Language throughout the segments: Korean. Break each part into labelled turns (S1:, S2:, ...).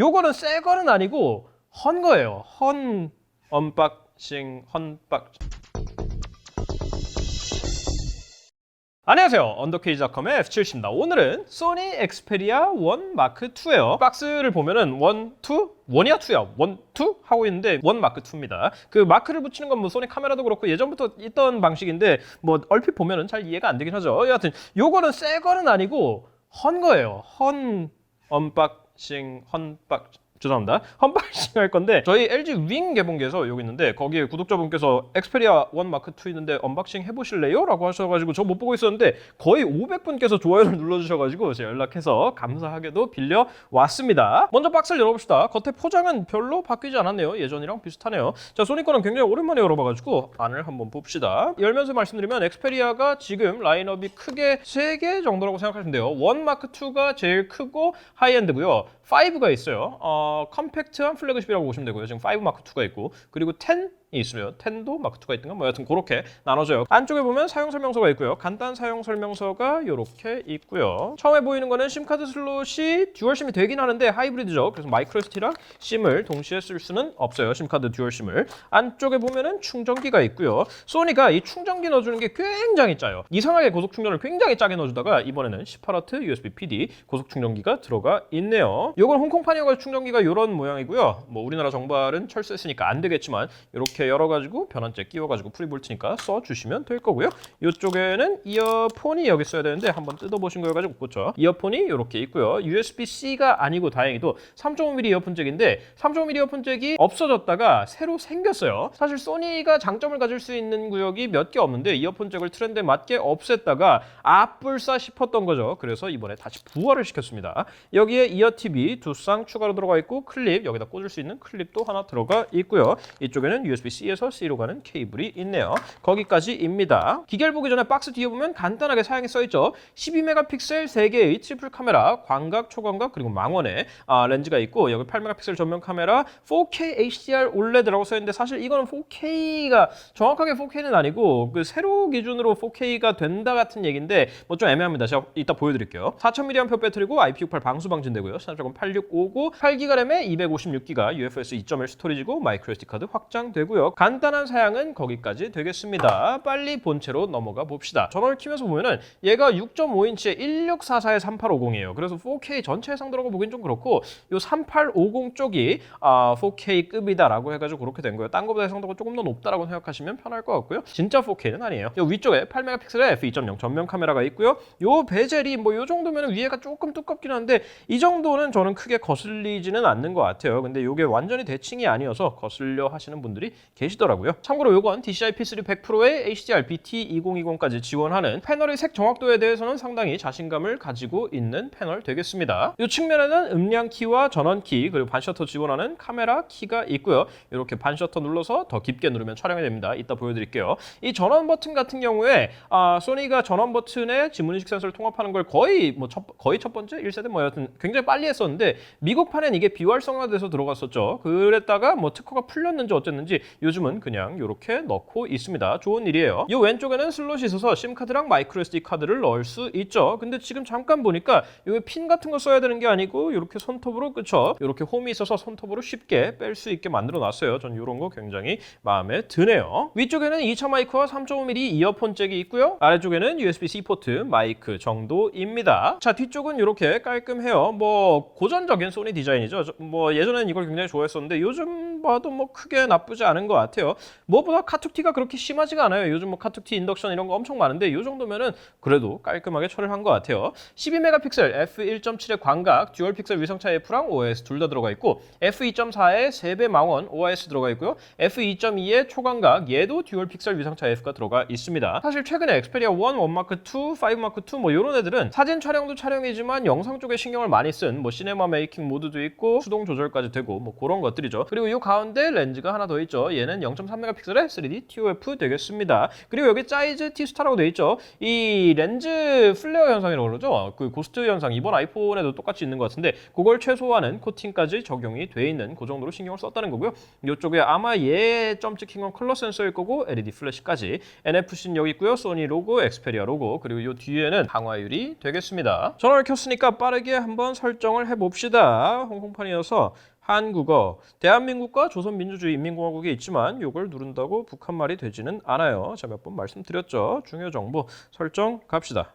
S1: 요거는 새 거는 아니고 헌 거예요. 헌 언박싱 헌박 안녕하세요. 언더케이지닷컴의 F7입니다. 오늘은 소니 엑스페리아 1 마크 2예요. 박스를 보면은 1, 2, 1이야 2야? 1, 2 하고 있는데 1 마크 2입니다. 그 마크를 붙이는 건 뭐 소니 카메라도 그렇고 예전부터 있던 방식인데 뭐 얼핏 보면은 잘 이해가 안 되긴 하죠. 여하튼 요거는 새 거는 아니고 헌 거예요. 헌 언박 싱 헌박 죄송합니다. 헌박싱 할 건데 저희 LG 윙 개봉기에서 여기 있는데 거기에 구독자분께서 엑스페리아 1 마크 2 있는데 언박싱 해보실래요? 라고 하셔가지고 저 못 보고 있었는데 거의 500분께서 좋아요를 눌러주셔가지고 제가 연락해서 감사하게도 빌려 왔습니다. 먼저 박스를 열어봅시다. 겉에 포장은 별로 바뀌지 않았네요. 예전이랑 비슷하네요. 자 소니 거는 굉장히 오랜만에 열어봐가지고 안을 한번 봅시다. 열면서 말씀드리면 엑스페리아가 지금 라인업이 크게 3개 정도라고 생각하시면 돼요. 1 마크 2가 제일 크고 하이엔드고요. 5가 있어요. 어, 컴팩트한 플래그십이라고 보시면 되고요. 지금 5 마크 2가 있고 그리고 10이 있으면 10도 마크 2가 있든가 뭐 여튼 그렇게 나눠져요. 안쪽에 보면 사용 설명서가 있고요. 간단 사용 설명서가 이렇게 있고요. 처음에 보이는 거는 심카드 슬롯이 듀얼 심이 되긴 하는데 하이브리드죠. 그래서 마이크로 SD랑 심을 동시에 쓸 수는 없어요. 심카드 듀얼 심을. 안쪽에 보면은 충전기가 있고요. 소니가 이 충전기 넣어주는 게 굉장히 짜요. 이상하게 고속 충전을 굉장히 짜게 넣어주다가 이번에는 18W USB PD 고속 충전기가 들어가 있네요. 이건 홍콩판이어가지고 충전기가 이런 모양이고요. 뭐 우리나라 정발은 철수했으니까 안 되겠지만 이렇게 열어가지고 변환재 끼워가지고 프리볼트니까 써주시면 될 거고요. 이쪽에는 이어폰이 여기 있어야 되는데 한번 뜯어보신 거여가지고 그렇죠. 이어폰이 이렇게 있고요. USB-C가 아니고 다행히도 3.5mm 이어폰 잭인데 3.5mm 이어폰 잭이 없어졌다가 새로 생겼어요. 사실 소니가 장점을 가질 수 있는 구역이 몇 개 없는데 이어폰 잭을 트렌드에 맞게 없앴다가 아뿔싸 싶었던 거죠. 그래서 이번에 다시 부활을 시켰습니다. 여기에 이어 TV 두쌍 추가로 들어가 있고 클립 여기다 꽂을 수 있는 클립도 하나 들어가 있고요. 이쪽에는 USB-C에서 C로 가는 케이블이 있네요. 거기까지입니다. 기계를 보기 전에 박스 뒤에 보면 간단하게 사양이 써 있죠. 12메가픽셀 3개의 트리플 카메라, 광각, 초광각 그리고 망원의 아, 렌즈가 있고 여기 8메가픽셀 전면 카메라, 4K HDR OLED라고 써 있는데 사실 이거는 4K가 정확하게 4K는 아니고 그 세로 기준으로 4K가 된다 같은 얘기인데 뭐 좀 애매합니다. 제가 이따 보여드릴게요. 4000mAh 배터리고 IP68 방수 방진되고요. 스냅드래곤 8650 8GRM에 256GB UFS 2.1 스토리지고 마이크로 SD 카드 확장되고요. 간단한 사양은 거기까지 되겠습니다. 빨리 본체로 넘어가 봅시다. 전원을 키면서 보면은 얘가 6.5인치에 1644에 3850이에요. 그래서 4K 전체 해상도라고 보긴 좀 그렇고 요 3850 쪽이 아, 4K급이다라고 해가지고 그렇게 된 거예요. 딴 거보다 해상도가 조금 더 높다라고 생각하시면 편할 것 같고요. 진짜 4K는 아니에요. 요 위쪽에 8메가픽셀의 f2.0 전면 카메라가 있고요. 요 베젤이 뭐 요 정도면 위에가 조금 두껍긴 한데 이 정도는 저는 크게 거슬리지는 않는 것 같아요. 근데 요게 완전히 대칭이 아니어서 거슬려 하시는 분들이 계시더라고요. 참고로 요건 DCI P3 100%의 HDR BT2020까지 지원하는 패널의 색 정확도에 대해서는 상당히 자신감을 가지고 있는 패널 되겠습니다. 이 측면에는 음량 키와 전원 키 그리고 반셔터 지원하는 카메라 키가 있고요. 이렇게 반셔터 눌러서 더 깊게 누르면 촬영이 됩니다. 이따 보여드릴게요. 이 전원 버튼 같은 경우에 아, 소니가 전원 버튼에 지문인식 센서를 통합하는 걸 거의 뭐 첫, 거의 첫 번째 1세대 뭐 여튼 굉장히 빨리 했었는데 미국판엔 이게 비활성화돼서 들어갔었죠. 그랬다가 뭐 특허가 풀렸는지 어쨌는지 요즘은 그냥 이렇게 넣고 있습니다. 좋은 일이에요. 이 왼쪽에는 슬롯이 있어서 심카드랑 마이크로 SD 카드를 넣을 수 있죠. 근데 지금 잠깐 보니까 여기 핀 같은 거 써야 되는 게 아니고 이렇게 손톱으로 그쵸? 이렇게 홈이 있어서 손톱으로 쉽게 뺄 수 있게 만들어 놨어요. 전 이런 거 굉장히 마음에 드네요. 위쪽에는 2차 마이크와 3.5mm 이어폰 잭이 있고요. 아래쪽에는 USB-C 포트 마이크 정도입니다. 자 뒤쪽은 이렇게 깔끔해요. 뭐 고전적인 소니 디자인이죠. 저- 뭐 예전에는 이걸 굉장히 좋아했었는데 요즘 봐도 뭐 크게 나쁘지 않은 것 같아요. 무엇보다 카툭티가 그렇게 심하지가 않아요. 요즘 뭐 카툭티 인덕션 이런 거 엄청 많은데 이 정도면은 그래도 깔끔하게 처리를 한 것 같아요. 12메가픽셀 f1.7의 광각, 듀얼 픽셀 위성차 F랑 OS 둘 다 들어가 있고 f2.4의 3배 망원 OIS 들어가 있고요. f2.2의 초광각, 얘도 듀얼 픽셀 위성차 F가 들어가 있습니다. 사실 최근에 엑스페리아 1, 1 마크 2, 5 마크 2 뭐 이런 애들은 사진 촬영도 촬영이지만 영상 쪽에 신경을 많이 쓴 뭐 시네마 메이킹 모드도 있고 수동 조절까지 되고 뭐 그런 것들이죠. 그리고 이 가운데 렌즈가 하나 더 있죠. 얘는 0.3메가픽셀의 3D TOF 되겠습니다. 그리고 여기 사이즈 T스타라고 되어 있죠. 이 렌즈 플레어 현상이라고 그러죠. 그 고스트 현상 이번 아이폰에도 똑같이 있는 것 같은데 그걸 최소화하는 코팅까지 적용이 돼 있는 그 정도로 신경을 썼다는 거고요. 이쪽에 아마 얘 점 찍힌 건 컬러 센서일 거고 LED 플래시까지 NFC는 여기 있고요. 소니 로고, 엑스페리아 로고 그리고 이 뒤에는 강화율이 되겠습니다. 전원을 켰으니까 빠르게 한번 설정을 해봅시다. 홍콩판이어서 한국어, 대한민국과 조선민주주의 인민공화국이 있지만 이걸 누른다고 북한 말이 되지는 않아요. 제가 몇번 말씀드렸죠. 중요 정보 설정 갑시다.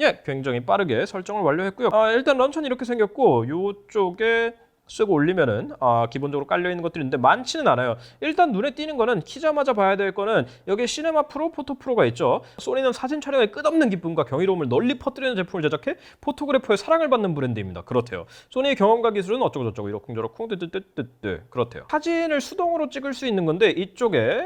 S1: 예, 굉장히 빠르게 설정을 완료했고요. 아, 일단 런처는 이렇게 생겼고 이쪽에 쓰고 올리면은 아, 기본적으로 깔려 있는 것들이 있는데 많지는 않아요. 일단 눈에 띄는 거는 키자마자 봐야 될 거는 여기 시네마 프로, 포토 프로가 있죠. 소니는 사진 촬영에 끝없는 기쁨과 경이로움을 널리 퍼뜨리는 제품을 제작해 포토그래퍼의 사랑을 받는 브랜드입니다. 그렇대요. 소니의 경험과 기술은 어쩌고 저쩌고 이러쿵저러쿵 뜨뜨뜨뜨뜨 그렇대요. 사진을 수동으로 찍을 수 있는 건데 이쪽에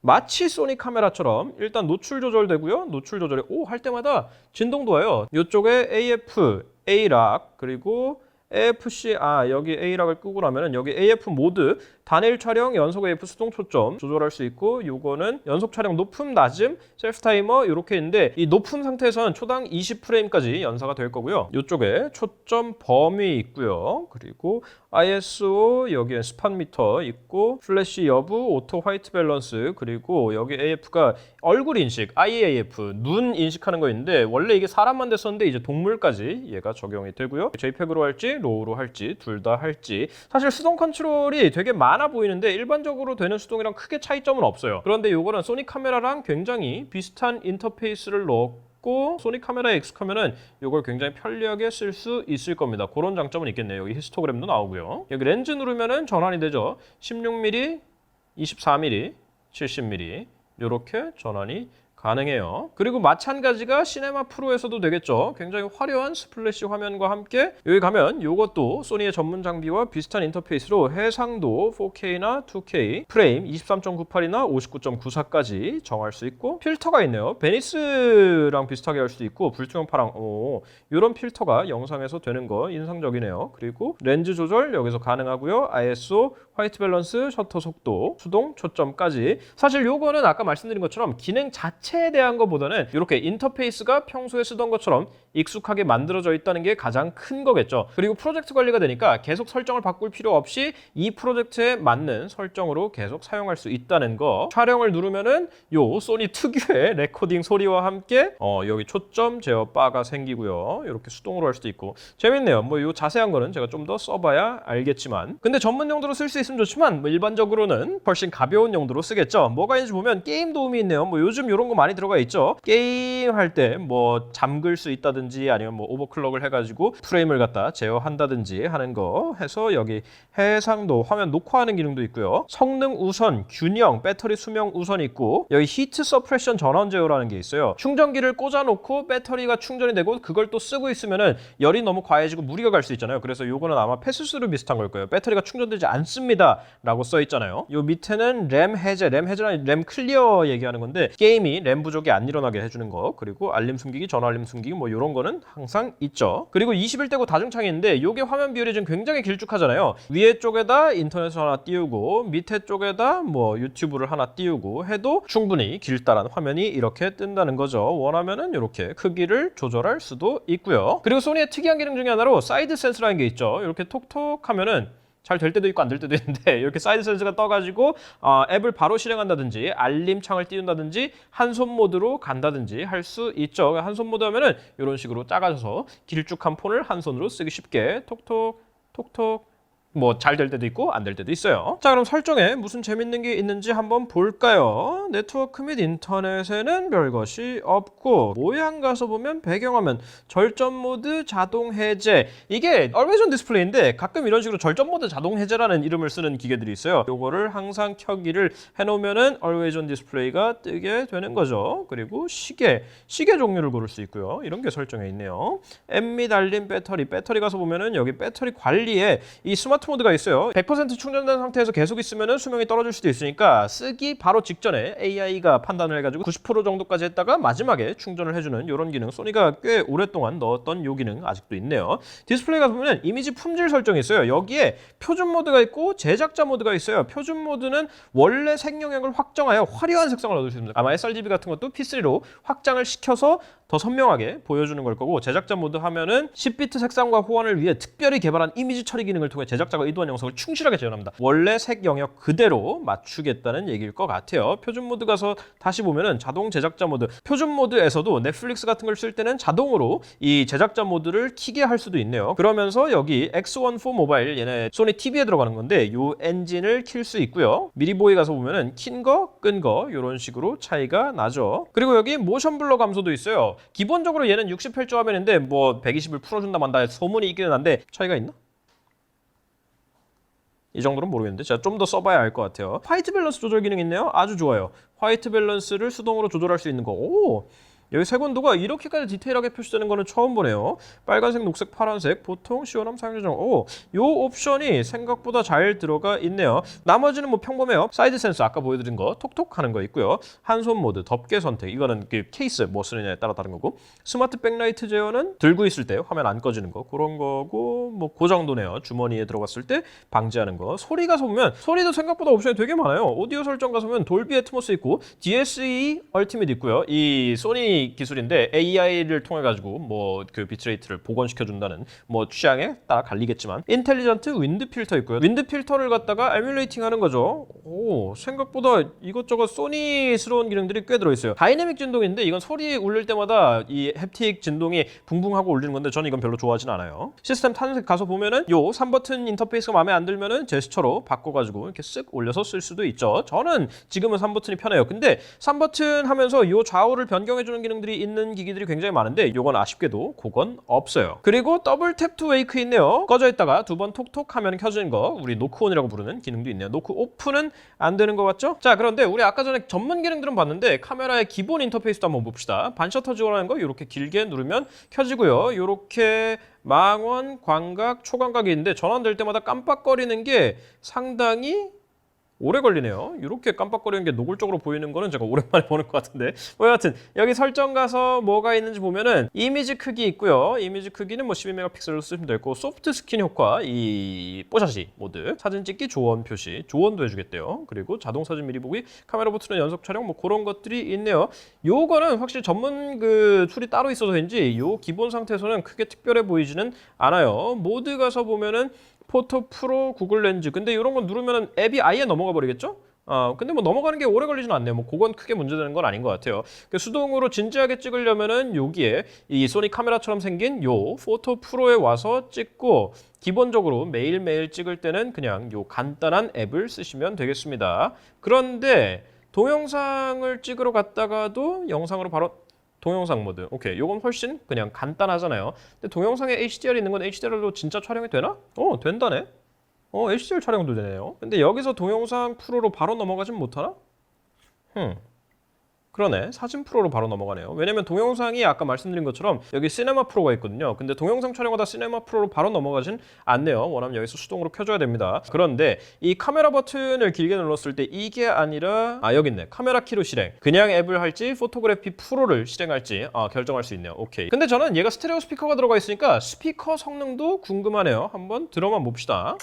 S1: 마치 소니 카메라처럼 일단 노출 조절되고요. 노출 조절이 오 할 때마다 진동도 와요. 이쪽에 AF, A락 그리고 AFC 아 여기 A락을 끄고 나면은 여기 AF 모드 단일 촬영 연속 AF 수동 초점 조절할 수 있고 요거는 연속 촬영 높음 낮음 셀프 타이머 이렇게 있는데 이 높은 상태에서는 초당 20프레임까지 연사가 될 거고요. 이쪽에 초점 범위 있고요. 그리고 ISO 여기에 스팟 미터 있고 플래시 여부 오토 화이트 밸런스 그리고 여기 AF가 얼굴 인식 IAF 눈 인식하는 거 있는데 원래 이게 사람만 됐었는데 이제 동물까지 얘가 적용이 되고요. JPEG으로 할지 로우로 할지 둘 다 할지 사실 수동 컨트롤이 되게 많아 보이는데 일반적으로 되는 수동이랑 크게 차이점은 없어요. 그런데 요거는 소니 카메라랑 굉장히 비슷한 인터페이스를 넣었고 고 소니 카메라 X 카메라는 이걸 굉장히 편리하게 쓸 수 있을 겁니다. 그런 장점은 있겠네요. 여기 히스토그램도 나오고요. 여기 렌즈 누르면은 전환이 되죠. 16mm, 24mm, 70mm 이렇게 전환이 가능해요. 그리고 마찬가지가 시네마 프로에서도 되겠죠. 굉장히 화려한 스플래시 화면과 함께 여기 가면 이것도 소니의 전문 장비와 비슷한 인터페이스로 해상도 4K나 2K 프레임 23.98이나 59.94까지 정할 수 있고 필터가 있네요. 베니스랑 비슷하게 할 수도 있고 불투명 파랑 오, 이런 필터가 영상에서 되는 거 인상적이네요. 그리고 렌즈 조절 여기서 가능하고요. ISO, 화이트 밸런스, 셔터 속도, 수동, 초점까지 사실 요거는 아까 말씀드린 것처럼 기능 자체 에 대한 것보다는 이렇게 인터페이스가 평소에 쓰던 것처럼 익숙하게 만들어져 있다는 게 가장 큰 거겠죠. 그리고 프로젝트 관리가 되니까 계속 설정을 바꿀 필요 없이 이 프로젝트에 맞는 설정으로 계속 사용할 수 있다는 거. 촬영을 누르면은 요 소니 특유의 레코딩 소리와 함께 어, 여기 초점 제어 바가 생기고요. 이렇게 수동으로 할 수도 있고 재밌네요. 뭐 요 자세한 거는 제가 좀 더 써봐야 알겠지만 근데 전문 용도로 쓸 수 있으면 좋지만 뭐 일반적으로는 훨씬 가벼운 용도로 쓰겠죠. 뭐가 있는지 보면 게임 도움이 있네요. 뭐 요즘 이런 거 많이 들어가 있죠. 게임 할 때 뭐 잠글 수 있다든지 아니면 뭐 오버클럭을 해가지고 프레임을 갖다 제어한다든지 하는 거 해서 여기 해상도 화면 녹화하는 기능도 있고요. 성능 우선, 균형, 배터리 수명 우선 있고 여기 히트 서프레션 전원 제어라는 게 있어요. 충전기를 꽂아놓고 배터리가 충전이 되고 그걸 또 쓰고 있으면은 열이 너무 과해지고 무리가 갈 수 있잖아요. 그래서 요거는 아마 패스스루 비슷한 걸 거예요. 배터리가 충전되지 않습니다라고 써 있잖아요. 요 밑에는 램 해제, 램 해제는 램 클리어 얘기하는 건데 게임이 램 부족이 안 일어나게 해주는 거 그리고 알림 숨기기, 전화 알림 숨기기 뭐 이런 거는 항상 있죠. 그리고 21대고 다중창인데 요게 화면 비율이 좀 굉장히 길쭉하잖아요. 위에 쪽에다 인터넷을 하나 띄우고 밑에 쪽에다 뭐 유튜브를 하나 띄우고 해도 충분히 길다란 화면이 이렇게 뜬다는 거죠. 원하면은 이렇게 크기를 조절할 수도 있고요. 그리고 소니의 특이한 기능 중에 하나로 사이드 센스라는 게 있죠. 이렇게 톡톡 하면은 잘 될 때도 있고 안 될 때도 있는데 이렇게 사이드 센서가 떠가지고 어, 앱을 바로 실행한다든지 알림 창을 띄운다든지 한 손 모드로 간다든지 할 수 있죠. 한 손 모드 하면은 이런 식으로 작아져서 길쭉한 폰을 한 손으로 쓰기 쉽게 톡톡 톡톡 뭐 잘 될 때도 있고 안 될 때도 있어요. 자 그럼 설정에 무슨 재밌는 게 있는지 한번 볼까요? 네트워크 및 인터넷에는 별것이 없고 모양 가서 보면 배경화면 절전 모드 자동 해제 이게 Always on 디스플레이인데 가끔 이런 식으로 절전 모드 자동 해제라는 이름을 쓰는 기계들이 있어요. 요거를 항상 켜기를 해놓으면은 Always on 디스플레이가 뜨게 되는 거죠. 그리고 시계 시계 종류를 고를 수 있고요. 이런 게 설정에 있네요. 앱및 알림 배터리 배터리 가서 보면은 여기 배터리 관리에 이 스마트 스마트 모드가 있어요. 100% 충전된 상태에서 계속 있으면 수명이 떨어질 수도 있으니까 쓰기 바로 직전에 AI가 판단을 해가지고 90% 정도까지 했다가 마지막에 충전을 해주는 이런 기능 소니가 꽤 오랫동안 넣었던 요 기능 아직도 있네요. 디스플레이가 보면 이미지 품질 설정이 있어요. 여기에 표준 모드가 있고 제작자 모드가 있어요. 표준 모드는 원래 색영역을 확정하여 화려한 색상을 얻을 수 있습니다. 아마 sRGB 같은 것도 P3로 확장을 시켜서 더 선명하게 보여주는 걸 거고 제작자 모드 하면은 10비트 색상과 호환을 위해 특별히 개발한 이미지 처리 기능을 통해 제작 자가 의도한 영상을 충실하게 재현합니다. 원래 색 영역 그대로 맞추겠다는 얘기일 것 같아요. 표준 모드 가서 다시 보면은 자동 제작자 모드 표준 모드에서도 넷플릭스 같은 걸 쓸 때는 자동으로 이 제작자 모드를 키게 할 수도 있네요. 그러면서 여기 X1 4 모바일 얘네 소니 TV에 들어가는 건데 요 엔진을 킬 수 있고요. 미리 보이 가서 보면은 킨 거, 끈 거 이런 식으로 차이가 나죠. 그리고 여기 모션 블러 감소도 있어요. 기본적으로 얘는 60Hz 화면인데 뭐 120을 풀어준다 만다 소문이 있기는 한데 차이가 있나? 이 정도는 모르겠는데 제가 좀 더 써봐야 알 것 같아요. 화이트 밸런스 조절 기능 있네요. 아주 좋아요. 화이트 밸런스를 수동으로 조절할 수 있는 거. 오! 여기 색온도가 이렇게까지 디테일하게 표시되는 거는 처음 보네요. 빨간색, 녹색, 파란색, 보통 시원함 사용자정. 오, 요 옵션이 생각보다 잘 들어가 있네요. 나머지는 뭐 평범해요. 사이드 센서 아까 보여드린 거 톡톡 하는 거 있고요. 한손 모드, 덮개 선택. 이거는 그 케이스 뭐 쓰느냐에 따라 다른 거고. 스마트 백라이트 제어는 들고 있을 때 화면 안 꺼지는 거 그런 거고 뭐그 정도네요. 주머니에 들어갔을 때 방지하는 거. 소리 가서 보면 소리도 생각보다 옵션이 되게 많아요. 오디오 설정 가서 보면 돌비 애트모스 있고 DSE 얼티밋 있고요. 이 소니 기술인데 AI를 통해 가지고 뭐 그 비트레이트를 복원시켜 준다는 뭐 취향에 따라 갈리겠지만 인텔리전트 윈드 필터 있고요. 윈드 필터를 갖다가 에뮬레이팅 하는 거죠. 오, 생각보다 이것저것 소니스러운 기능들이 꽤 들어 있어요. 다이내믹 진동인데 이건 소리 울릴 때마다 이 햅틱 진동이 붕붕하고 울리는 건데 저는 이건 별로 좋아하진 않아요. 시스템 탄색 가서 보면은 요 3버튼 인터페이스가 마음에 안 들면은 제스처로 바꿔 가지고 이렇게 쓱 올려서 쓸 수도 있죠. 저는 지금은 3버튼이 편해요. 근데 3버튼 하면서 요 좌우를 변경해 주는 기능들이 있는 기기들이 굉장히 많은데 요건 아쉽게도 그건 없어요. 그리고 더블 탭 투 웨이크 있네요. 꺼져 있다가 두 번 톡톡 하면 켜지는 거 우리 노크 온이라고 부르는 기능도 있네요. 노크 오프는 안 되는 것 같죠? 자 그런데 우리 아까 전에 전문 기능들은 봤는데 카메라의 기본 인터페이스도 한번 봅시다. 반셔터 지원하는 거 이렇게 길게 누르면 켜지고요. 이렇게 망원, 광각, 초광각이 있는데 전환될 때마다 깜빡거리는 게 상당히 오래 걸리네요. 이렇게 깜빡거리는 게 노골적으로 보이는 거는 제가 오랜만에 보는 것 같은데. 뭐 여하튼 여기 설정 가서 뭐가 있는지 보면은 이미지 크기 있고요. 이미지 크기는 뭐 12메가픽셀로 쓰시면 되고 소프트 스킨 효과 이 뽀샤시 모드 사진 찍기 조언 표시 조언도 해주겠대요. 그리고 자동 사진 미리 보기 카메라 버튼의 연속 촬영 뭐 그런 것들이 있네요. 요거는 확실히 전문 그 툴이 따로 있어서인지 요 기본 상태에서는 크게 특별해 보이지는 않아요. 모드 가서 보면은 포토 프로 구글 렌즈. 근데 이런 건 누르면은 앱이 아예 넘어가 버리겠죠? 어, 근데 뭐 넘어가는 게 오래 걸리진 않네요. 뭐 그건 크게 문제되는 건 아닌 것 같아요. 그 수동으로 진지하게 찍으려면은 여기에 이 소니 카메라처럼 생긴 요 포토 프로에 와서 찍고 기본적으로 매일매일 찍을 때는 그냥 요 간단한 앱을 쓰시면 되겠습니다. 그런데 동영상을 찍으러 갔다가도 영상으로 바로 동영상 모드. 오케이. 요건 훨씬 그냥 간단하잖아요. 근데 동영상에 HDR 있는 건 HDR로 진짜 촬영이 되나? 어, 된다네. 어, HDR 촬영도 되네요. 근데 여기서 동영상 프로로 바로 넘어가진 못하나? 흠. 그러네. 사진 프로로 바로 넘어가네요. 왜냐면 동영상이 아까 말씀드린 것처럼 여기 시네마 프로가 있거든요. 근데 동영상 촬영하다 시네마 프로로 바로 넘어가진 않네요. 원하면 여기서 수동으로 켜줘야 됩니다. 그런데 이 카메라 버튼을 길게 눌렀을 때 이게 아니라 아 여기 있네. 카메라 키로 실행. 그냥 앱을 할지 포토그래피 프로를 실행할지 아, 결정할 수 있네요. 오케이. 근데 저는 얘가 스테레오 스피커가 들어가 있으니까 스피커 성능도 궁금하네요. 한번 들어만 봅시다.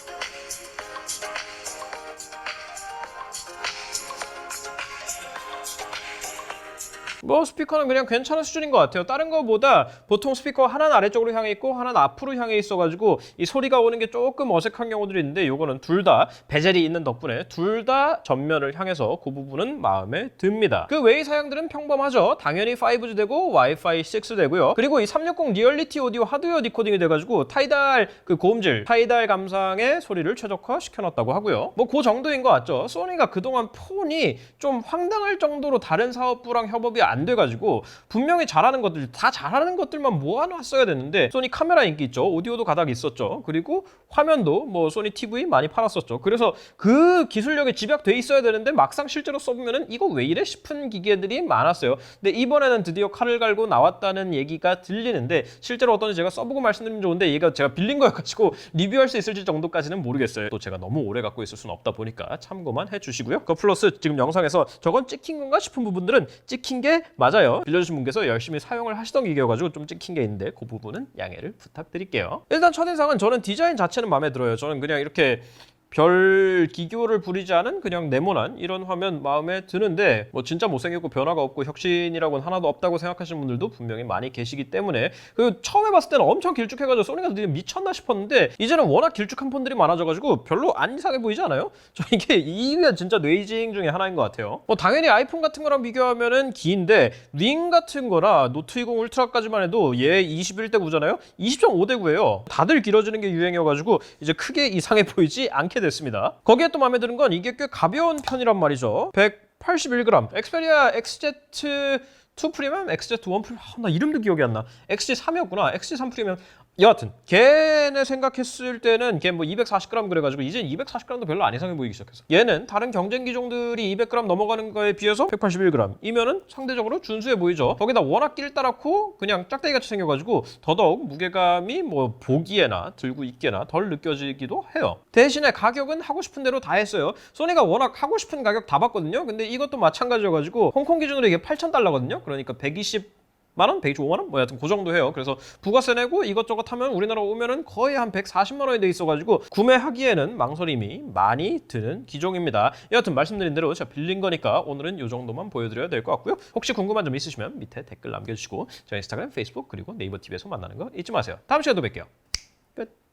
S1: 뭐 스피커는 그냥 괜찮은 수준인 것 같아요. 다른 거보다 보통 스피커 하나는 아래쪽으로 향해 있고 하나는 앞으로 향해 있어가지고 이 소리가 오는 게 조금 어색한 경우들이 있는데 요거는 둘 다 베젤이 있는 덕분에 둘 다 전면을 향해서 그 부분은 마음에 듭니다. 그 외의 사양들은 평범하죠. 당연히 5G 되고 와이파이 6 되고요. 그리고 이 360 리얼리티 오디오 하드웨어 디코딩이 돼가지고 타이달 그 고음질, 타이달 감상의 소리를 최적화 시켜놨다고 하고요. 뭐 그 정도인 것 같죠. 소니가 그동안 폰이 좀 황당할 정도로 다른 사업부랑 협업이 안안 돼가지고 분명히 잘하는 것들 다 잘하는 것들만 모아놨어야 되는데 소니 카메라 인기 있죠. 오디오도 가닥 있었죠. 그리고 화면도 뭐 소니 TV 많이 팔았었죠. 그래서 그 기술력에 집약돼 있어야 되는데 막상 실제로 써보면은 이거 왜 이래 싶은 기계들이 많았어요. 근데 이번에는 드디어 칼을 갈고 나왔다는 얘기가 들리는데 실제로 어떤지 제가 써보고 말씀드리면 좋은데 얘가 제가 빌린 거여가지고 리뷰할 수 있을지 정도까지는 모르겠어요. 또 제가 너무 오래 갖고 있을 수는 없다 보니까 참고만 해주시고요. 그 플러스 지금 영상에서 저건 찍힌 건가 싶은 부분들은 찍힌 게 맞아요. 빌려주신 분께서 열심히 사용을 하시던 기계여가지고 좀 찍힌 게 있는데 그 부분은 양해를 부탁드릴게요. 일단 첫인상은 저는 디자인 자체는 마음에 들어요. 저는 그냥 이렇게 별 기교를 부리지 않은 그냥 네모난 이런 화면 마음에 드는데 뭐 진짜 못생겼고 변화가 없고 혁신이라고는 하나도 없다고 생각하시는 분들도 분명히 많이 계시기 때문에 그 처음에 봤을 때는 엄청 길쭉해가지고 소니가 드디어 미쳤나 싶었는데 이제는 워낙 길쭉한 폰들이 많아져가지고 별로 안 이상해 보이지 않아요? 저 이게 이게 진짜 뇌이징 중에 하나인 것 같아요. 뭐 당연히 아이폰 같은 거랑 비교하면은 긴데 링 같은 거나 노트 20 울트라까지만 해도 얘 21대 9잖아요. 20.5대 9예요. 다들 길어지는 게 유행이어가지고 이제 크게 이상해 보이지 않게 됐습니다. 거기에 또 마음에 드는 건 이게 꽤 가벼운 편이란 말이죠. 181g. 엑스페리아 XZ2 프리미엄, XZ1 프리미엄. 아, 나 이름도 기억이 안 나. XG3이었구나. XG3 프리미엄. 여하튼 걔네 생각했을 때는 걔 뭐 240g 그래가지고 이제 240g도 별로 안 이상해 보이기 시작했어. 얘는 다른 경쟁 기종들이 200g 넘어가는 거에 비해서 181g이면은 상대적으로 준수해 보이죠. 거기다 워낙 길다랗고 그냥 짝대기 같이 생겨가지고 더더욱 무게감이 뭐 보기에나 들고 있기에나 덜 느껴지기도 해요. 대신에 가격은 하고 싶은 대로 다 했어요. 소니가 워낙 하고 싶은 가격 다 받거든요. 근데 이것도 마찬가지여가지고 홍콩 기준으로 이게 8,000달러거든요. 그러니까 120 만 원, 125만 원, 뭐 여하튼 그 정도 해요. 그래서 부가세 내고 이것저것 하면 우리나라 오면은 거의 한 140만 원이 돼 있어가지고 구매하기에는 망설임이 많이 드는 기종입니다. 여하튼 말씀드린 대로 제가 빌린 거니까 오늘은 이 정도만 보여드려야 될 것 같고요. 혹시 궁금한 점 있으시면 밑에 댓글 남겨주시고 저희 인스타그램, 페이스북 그리고 네이버 TV에서 만나는 거 잊지 마세요. 다음 시간에 또 뵐게요. 끝.